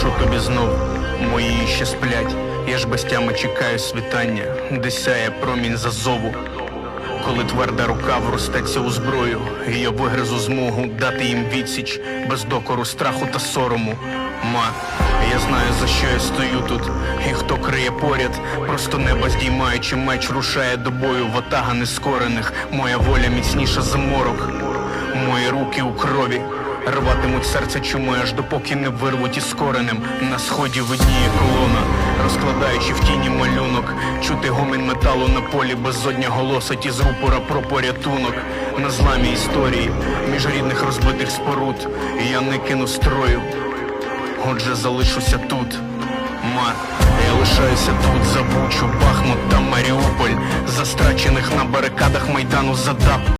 тобі знов, мої ще сплять. Я ж без чекаю світання, де сяє промінь зазову. Коли тверда рука вростеться у зброю, я вигризу змогу дати їм відсіч без докору, страху та сорому. Ма, я знаю за що я стою тут, і хто криє поряд, просто неба здіймаючи меч, рушає до бою ватага нескорених. Моя воля міцніша за морок, мої руки у крові. Рватимуть серце чуми, аж допоки не вирвуть із коренем. На сході видніє колона, розкладаючи в тіні малюнок, чути гомін металу на полі, безодня голосить із рупора про порятунок. На зламі історії, між рідних розбитих споруд. Я не кину строю, отже залишуся тут. Ма, я лишаюся тут, за Бучу, Бахмут та Маріуполь, за страчених на барикадах майдану задап.